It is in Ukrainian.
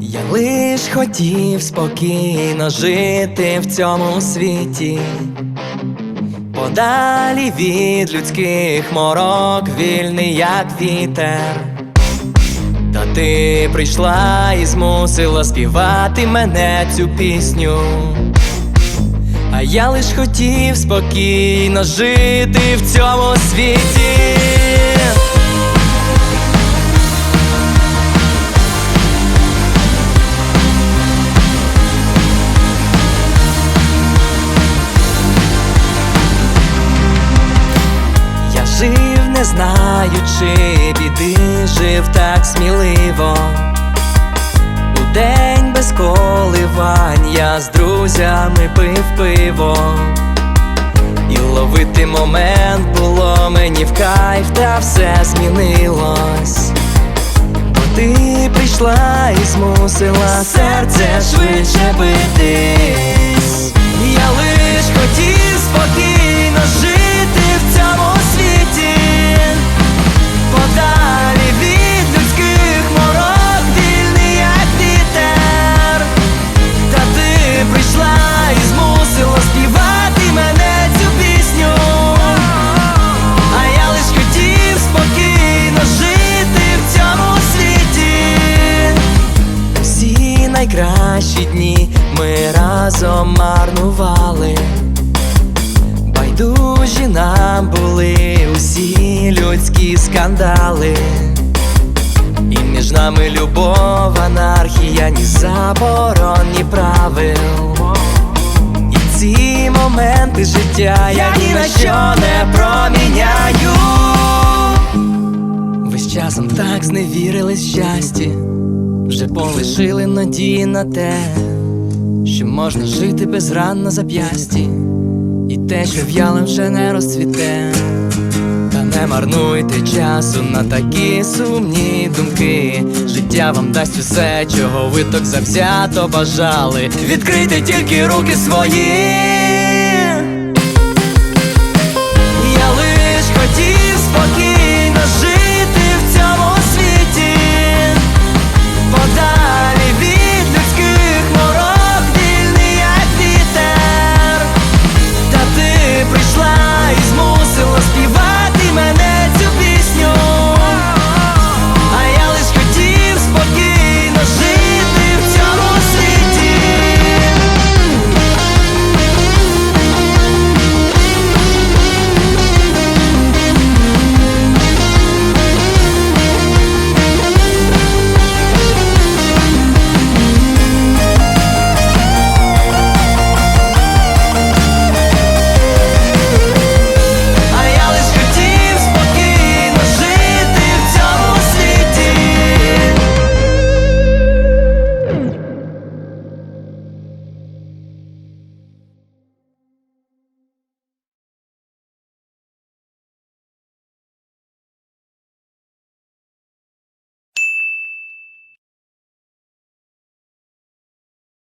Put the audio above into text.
Я лиш хотів спокійно жити в цьому світі, подалі від людських морок, вільний як вітер. Та ти прийшла і змусила співати мене цю пісню. А я лиш хотів спокійно жити в цьому світі. Жив, не знаючи біди, жив так сміливо. У день без коливань я з друзями пив пиво. І ловити момент було мені в кайф, та все змінилось. Бо ти прийшла і змусила серце швидше битись. Я лиш хотів найкращі дні ми разом марнували. Байдужі нам були усі людські скандали. І між нами любов, анархія, ні заборон, ні правил. І ці моменти життя я ні на що не проміняю. З часом так зневірились в щасті, вже полишили надії на те, що можна жити без ран на зап'ясті, і те, що в'ялим вже не розцвіте. Та не марнуйте часу на такі сумні думки. Життя вам дасть усе, чого ви так завзято бажали. Відкрийте тільки руки свої.